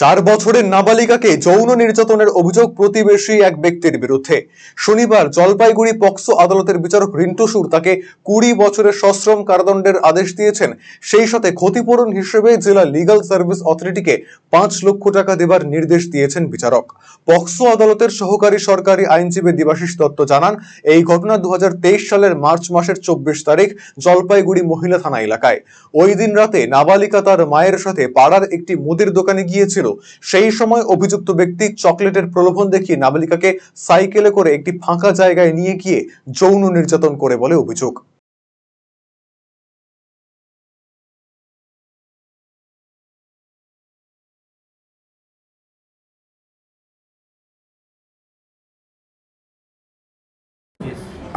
চার বছরের নাবালিকাকে যৌন নির্যাতনের অভিযোগ প্রতিবেশী এক ব্যক্তির বিরুদ্ধে। শনিবার জলপাইগুড়ি পক্সো আদালতের বিচারক রিন্টু সুর তাকে কুড়ি বছরের সশ্রম কারাদণ্ডের আদেশ দিয়েছেন। সেই সাথে ক্ষতিপূরণ হিসেবে জেলা লিগাল সার্ভিস অথরিটিকে পাঁচ লক্ষ টাকা দেবার নির্দেশ দিয়েছেন বিচারক। পক্সো আদালতের সহকারী সরকারি আইনজীবী দেবাশিস দত্ত জানান, এই ঘটনা দু হাজার তেইশ সালের মার্চ মাসের চব্বিশ তারিখ জলপাইগুড়ি মহিলা থানা এলাকায়। ওই দিন রাতে নাবালিকা তার মায়ের সাথে পাড়ার একটি মুদির দোকানে গিয়েছিল। সেই সময় অভিযুক্ত ব্যক্তি চকলেটের প্রলোভন দেখিয়ে নাবালিকাকে সাইকেলে করে একটি ফাঁকা জায়গায় নিয়ে গিয়ে যৌন নির্যাতন করে বলে অভিযোগ।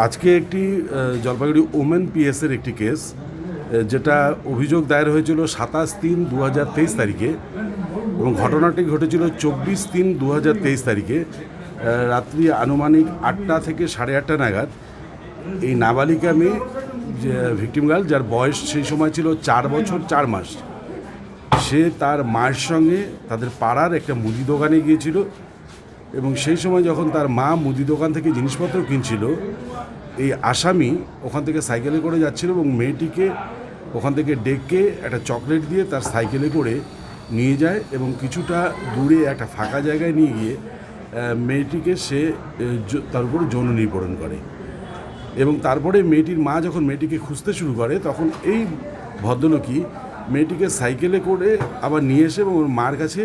আজকে একটি জলপাইগুড়ি ওমেন পিএসের একটি কেস যেটা অভিযোগ দায়ের হয়েছিল সাতাশ তিন দু তারিখে। এবং ঘটনাটি ঘটেছিল চব্বিশ তিন দু তারিখে রাত্রি আনুমানিক আটটা থেকে সাড়ে আটটা নাগাদ। এই নাবালিকা মেয়ে, যে ভিকটিম গার্ল, যার বয়স সেই সময় ছিল চার বছর চার মাস, সে তার মায়ের সঙ্গে তাদের পাড়ার একটা মুদি দোকানে গিয়েছিল এবং সেই সময় যখন তার মা মুদি দোকান থেকে জিনিসপত্র কিনছিল, এই আসামি ওখান থেকে সাইকেলে করে যাচ্ছিল এবং মেয়েটিকে ওখান থেকে ডেকে একটা চকলেট দিয়ে তার সাইকেলে করে নিয়ে যায় এবং কিছুটা দূরে একটা ফাঁকা জায়গায় নিয়ে গিয়ে মেয়েটিকে সে তার উপর যৌন নির্ভরণ করে। এবং তারপরে মেয়েটির মা যখন মেয়েটিকে খুঁজতে শুরু করে, তখন এই ভদ্রলোকই মেয়েটিকে সাইকেলে করে আবার নিয়ে এসে এবং ওর মার কাছে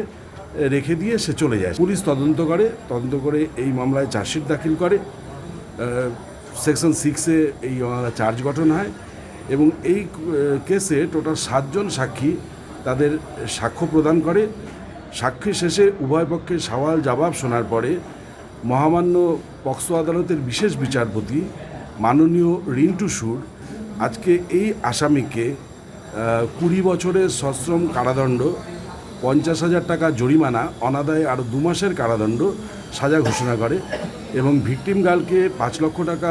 রেখে দিয়ে সে চলে যায়। পুলিশ তদন্ত করে তদন্ত করে এই মামলায় চার্জশিট দাখিল করে। সেকশন সিক্সে এই চার্জ গঠন হয় এবং এই কেসে টোটাল সাতজন সাক্ষী তাদের সাক্ষ্য প্রদান করে। সাক্ষী শেষে উভয় পক্ষে সওয়াল জবাব শোনার পরে মহামান্য পক্সো আদালতের বিশেষ বিচারপতি মাননীয় রিন্টু সুর আজকে এই আসামিকে কুড়ি বছরের সশ্রম কারাদণ্ড, পঞ্চাশ হাজার টাকা জরিমানা, অনাদায়ে আরও দু মাসের কারাদণ্ড সাজা ঘোষণা করে এবং ভিকটিম গার্লকে পাঁচ লক্ষ টাকা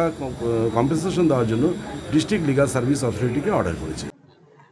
কম্পেনসেশন দেওয়ার জন্য ডিস্ট্রিক্ট লিগাল সার্ভিস অথরিটিকে অর্ডার করেছে।